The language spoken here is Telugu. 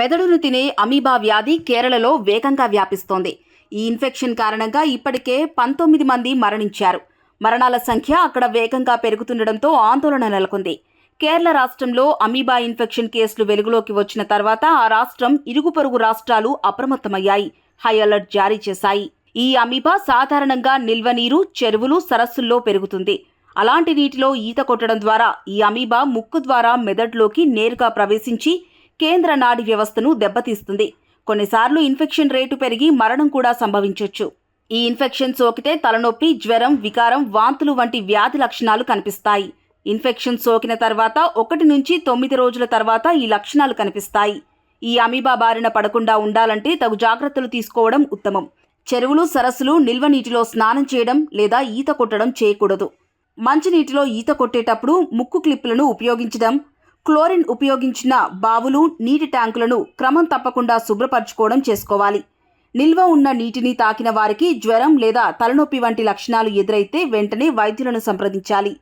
మెదడును తినే అమీబా వ్యాధి కేరళలో వేగంగా వ్యాపిస్తోంది. ఈ ఇన్ఫెక్షన్ కారణంగా ఇప్పటికే పంతొమ్మిది మంది మరణించారు. మరణాల సంఖ్య అక్కడ వేగంగా పెరుగుతుండటంతో ఆందోళన నెలకొంది. కేరళ రాష్ట్రంలో అమీబా ఇన్ఫెక్షన్ కేసులు వెలుగులోకి వచ్చిన తర్వాత ఆ రాష్ట్రం ఇరుగు పొరుగు రాష్ట్రాలు అప్రమత్తమయ్యాయి. హై అలర్ట్ జారీ చేశాయి. ఈ అమీబా సాధారణంగా నిల్వ నీరు చెరువులు సరస్సుల్లో పెరుగుతుంది. అలాంటి నీటిలో ఈత కొట్టడం ద్వారా ఈ అమీబా ముక్కు ద్వారా మెదడులోకి నేరుగా ప్రవేశించి కేంద్ర నాడి వ్యవస్థను దెబ్బతీస్తుంది. కొన్నిసార్లు ఇన్ఫెక్షన్ రేటు పెరిగి మరణం కూడా సంభవించవచ్చు ఈ ఇన్ఫెక్షన్ సోకితే తలనొప్పి జ్వరం వికారం వాంతులు వంటి వ్యాధి లక్షణాలు కనిపిస్తాయి. ఇన్ఫెక్షన్ సోకిన తర్వాత ఒకటి నుంచి తొమ్మిది రోజుల తర్వాత ఈ లక్షణాలు కనిపిస్తాయి. ఈ అమీబా బారిన పడకుండా ఉండాలంటే తగు జాగ్రత్తలు తీసుకోవడం ఉత్తమం. చెరువులు సరస్సులు నిల్వ నీటిలో స్నానం చేయడం లేదా ఈత కొట్టడం చేయకూడదు. మంచినీటిలో ఈత కొట్టేటప్పుడు ముక్కు క్లిప్పులను ఉపయోగించడం క్లోరిన్ ఉపయోగించిన బావులు నీటి ట్యాంకులను క్రమం తప్పకుండా శుభ్రపరచుకోవడం చేసుకోవాలి. నిల్వ ఉన్న నీటిని తాకిన వారికి జ్వరం లేదా తలనొప్పి వంటి లక్షణాలు ఎదురైతే వెంటనే వైద్యులను సంప్రదించాలి.